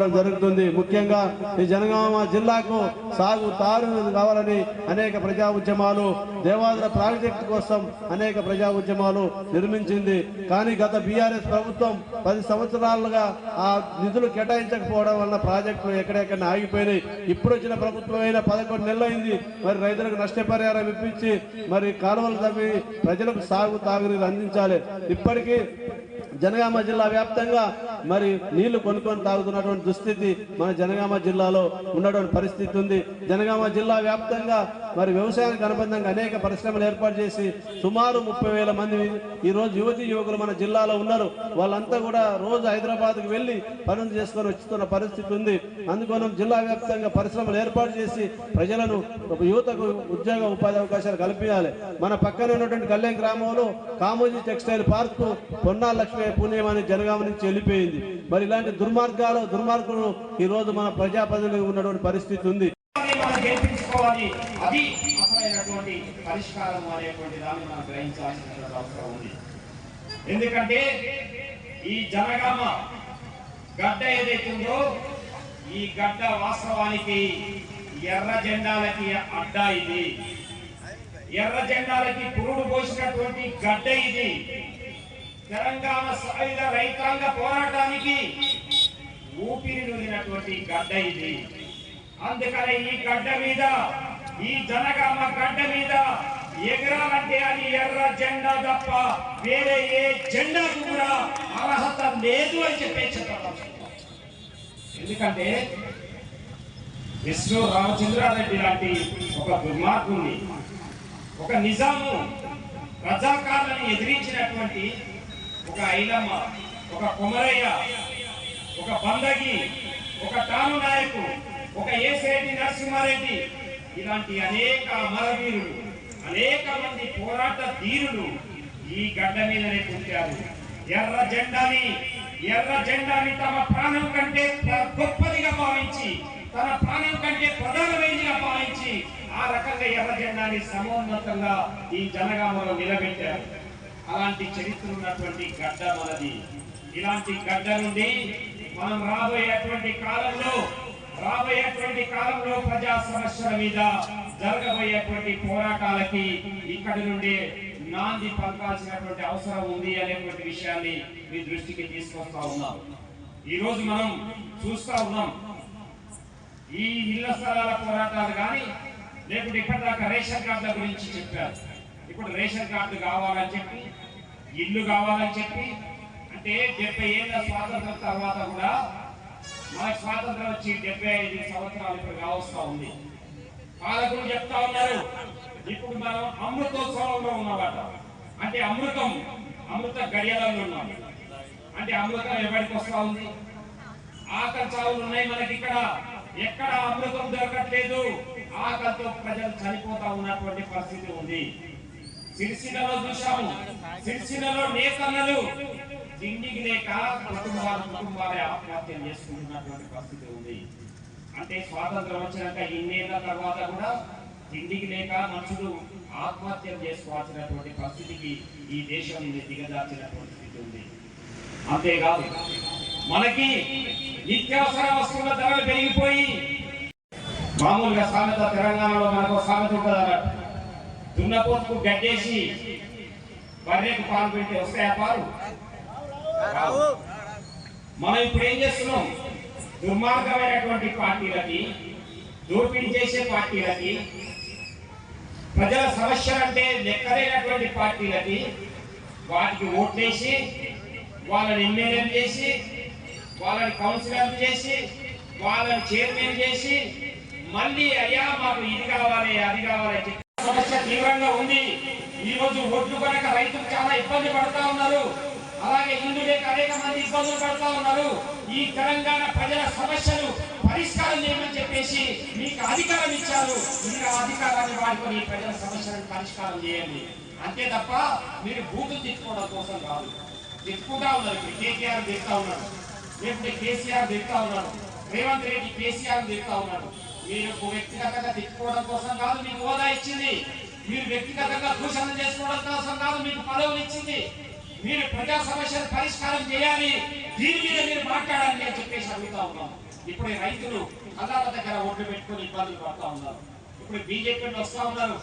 చేపట్టడం జరుగుతుంది. ముఖ్యంగా ఈ జనగామ జిల్లాకు సాగు తారు కావాలని అనేక ప్రజా ఉద్యమాలు దేవాదుల ప్రాజెక్టు కోసం అనేక ప్రజా ఉద్యమాలు నిర్మించింది. కానీ గత బీఆర్ఎస్ ప్రభుత్వం పది సంవత్సరాలుగా ఆ నిధులు కేటాయించకపోవడం వలన ప్రాజెక్టులు ఎక్కడెక్కడ ఆగిపోయినాయి. ఇప్పుడు వచ్చిన ప్రభుత్వం అయినా పదకొండు నెలలు అయింది మరి రైతులకు నష్టపరిహారం ఇప్పించి మరి కాలువలు తవ్వి ప్రజలకు సాగు తాగునీరు అందించాలి. ఇప్పటికీ జనగామ జిల్లా వ్యాప్తంగా మరి నీళ్ళు కొనుక్కొని తాగుతున్నటువంటి దుస్థితి మన జనగామ జిల్లాలో ఉన్నటువంటి పరిస్థితి ఉంది. జనగామ జిల్లా వ్యాప్తంగా మరి వ్యవసాయానికి అనుబంధంగా అనేక పరిశ్రమలు ఏర్పాటు చేసి సుమారు ముప్పై వేల మంది ఈ రోజు యువతి యువకులు మన జిల్లాలో ఉన్నారు. వాళ్ళంతా కూడా రోజు హైదరాబాద్కు వెళ్ళి పనులు చేసుకొని వచ్చుతున్న పరిస్థితి ఉంది. అందుకోసం జిల్లా వ్యాప్తంగా పరిశ్రమలు ఏర్పాటు చేసి ప్రజలను యువతకు ఉద్యోగ ఉపాధి అవకాశాలు కల్పించాలి. మన పక్కన ఉన్నటువంటి కళ్యాణ్ గ్రామంలో కామోజీ టెక్స్టైల్ పార్క్ పొన్నా లక్ష్మీ పుణ్యం అని జనగామ నుంచి వెళ్ళిపోయింది. మరి ఇలాంటి దుర్మార్గాలు దుర్మార్గులు ఈ రోజు మన ప్రజాప్రతినిధులు ఉన్నటువంటి పరిస్థితి ఉంది. మనం గెలిపించుకోవాలి. అది అసలైనటువంటి పరిష్కారం అనేటువంటి దాన్ని మనం గ్రహించాల్సినటువంటి అవసరం ఉంది. ఎందుకంటే ఈ జనగామ గడ్డ ఏదైతుందో ఈ గడ్డ వాస్తవానికి ఎర్ర జెండాలకి అడ్డా ఇది. ఎర్ర జెండాలకి పురుడు పోసినటువంటి గడ్డ ఇది. తెలంగాణ సాయుధ రైతాంగ పోరాటానికి ఊపిరి నూరినటువంటి గడ్డ ఇది. అందుకని ఈ గడ్డ మీద ఈ జనగామ గడ్డ మీద ఎగరాలంటే అది ఎర్ర జెండా తప్ప వేరే ఏ జెండాకు కూడా అర్హత లేదు అని చెప్పేసి ఎందుకంటే విష్ణు రామచంద్రారెడ్డి లాంటి ఒక దుర్మార్గుని ఒక నిజాము రజాకారులను ఎదిరించినటువంటి ఒక ఐలమ్మ ఒక కుమరయ్య ఒక బందగి ఒక తాను నాయకు ఒక ఏసేటి నరసింహారెడ్డి ఇలాంటి అనేక అమరవీరులు అనేక మంది పోరాట ధీరులు ఈ గడ్డ మీదనే పుట్టారు. ఎర్ర జెండాని ఎర్ర జెండాని తమ ప్రాణం కంటే గొప్పదిగా భావించి తన ప్రాణం కంటే ప్రధానమైనదిగా భావించి ఆ రకంగా ఎర్ర జెండాని సమోన్నతంగా ఈ జనగామలో నిలబెట్టారు. అలాంటి చరిత్ర ఉన్నటువంటి గడ్డ మనది ఇలాంటి గడ్డ నుండి మనం రాబోయేటువంటి కాలంలో రాబోయేటువంటి కాలంలో ప్రజా సమస్యల మీద జరగబోయేటువంటి పోరాటాలకి ఇక్కడి నుండి నాంది పలకాల్సినటువంటి అవసరం ఉంది అనేటువంటి విషయాన్ని మీ దృష్టికి తీసుకొస్తా ఉన్నాం. ఈ రోజు మనం చూస్తా ఉన్నాం. ఈ ఇళ్ళ స్థలాల పోరాటాలు కానీ లేకుంటే ఇప్పటిదాకా రేషన్ కార్డుల గురించి చెప్పారు. ఇప్పుడు రేషన్ కార్డు కావాలని చెప్పి ఇల్లు కావాలని చెప్పి అంటే డెబ్బై ఏళ్ళ స్వాతంత్రం తర్వాత కూడా మనకు స్వాతంత్రం వచ్చి డెబ్బై ఐదు సంవత్సరాలు ఇప్పుడు కావస్తా ఉంది. పాలకులు చెప్తా ఉన్నారు ఇప్పుడు మనం అమృతోత్సవంలో ఉన్నమాట. అంటే అమృతం అమృత గడియలంలో ఉన్నాం. అంటే అమృతం ఎవరికి వస్తా ఉంది? ఆకలి చావులు ఉన్నాయి మనకి ఇక్కడ. ఎక్కడ అమృతం దొరకట్లేదు? ఆకలితో ప్రజలు చనిపోతా ఉన్నటువంటి పరిస్థితి ఉంది. సిరిసిల్లలో చూశాము. సిరిసిల్లలో నేతన్నలు తిండికి లేక కుటుంబాలు కుటుంబాలే ఆత్మహత్యలు చేసుకుంటున్నటువంటి పరిస్థితి ఉంది. అంటే స్వాతంత్రం వచ్చినాక ఇన్నేళ్ళ తర్వాత కూడా తిండికి లేక మనుషులు ఆత్మహత్యలు చేసుకోవాల్సినటువంటి పరిస్థితికి ఈ దేశం దిగజార్చినటువంటి స్థితి ఉంది. అంతేకాదు మనకి నిత్యావసర వస్తువుల ధరలు పెరిగిపోయి మామూలుగా సామెత తెలంగాణలో మనకు సామెత ఉంటుంది అన్నట్టు దున్నపోతుకు గడ్డేసి బర్రెకు పాలు పెట్టి వస్తాయా పాలు? మనం ఇప్పుడు ఏం చేస్తున్నాం? దుర్మార్గమైనటువంటి పార్టీలకి దోపిడీ చేసే పార్టీలకి ప్రజల సమస్యలంటే లెక్కలేనటువంటి పార్టీలకి వాటికి ఓట్లేసి వాళ్ళని ఎమ్మెల్యేలు చేసి వాళ్ళని కౌన్సిలర్ చేసి వాళ్ళని చైర్మన్ చేసి మళ్ళీ అయ్యా మాకు ఇది కావాలి అది కావాలి సమస్య తీవ్రంగా ఉంది. ఈ రోజు ఓట్లు కొనక రైతులు చాలా ఇబ్బంది పడతా ఉన్నారు. అలాగే హిందూ అనేక మంది ఇబ్బందులు పడుతూ ఉన్నారు. ఈ తెలంగాణ ప్రజల సమస్యలు పరిష్కారం చేయమని చెప్పేసి మీకు అధికారం ఇచ్చారు. మీరు ఆ అధికారాన్ని వాడుకొని ప్రజల సమస్యలను పరిష్కారం చేయండి. అంతే తప్ప మీరు బూతులు తిట్టుకోవడం కోసం కాదు. తెచ్చుకుంటా ఉన్నారు ఇప్పుడు. కేటీఆర్ తిరుగుతా ఉన్నారు లేకపోతే కేసీఆర్ తెస్తా ఉన్నారు రేవంత్ రెడ్డి కేసీఆర్ తెస్తా ఉన్నారు మీరు వ్యక్తిగతంగా తిట్టుకోవడం కోసం కాదు మీకు హోదా ఇచ్చింది. మీరు వ్యక్తిగతంగా దూషణ చేసుకోవడం కోసం కాదు మీకు పదవులు ఇచ్చింది. మీరు ప్రజా సమస్యలు పరిష్కారం చేయాలి. దీని మీద మీరు మాట్లాడాలి అని చెప్పేసి అడుగుతా ఉన్నాం ఇప్పుడు రైతులు కళ్ళాల దగ్గర ఓట్లు పెట్టుకొని ఇబ్బందులు పడతా ఉన్నారు. ఇప్పుడు బీజేపీ వస్తా ఉన్నారు.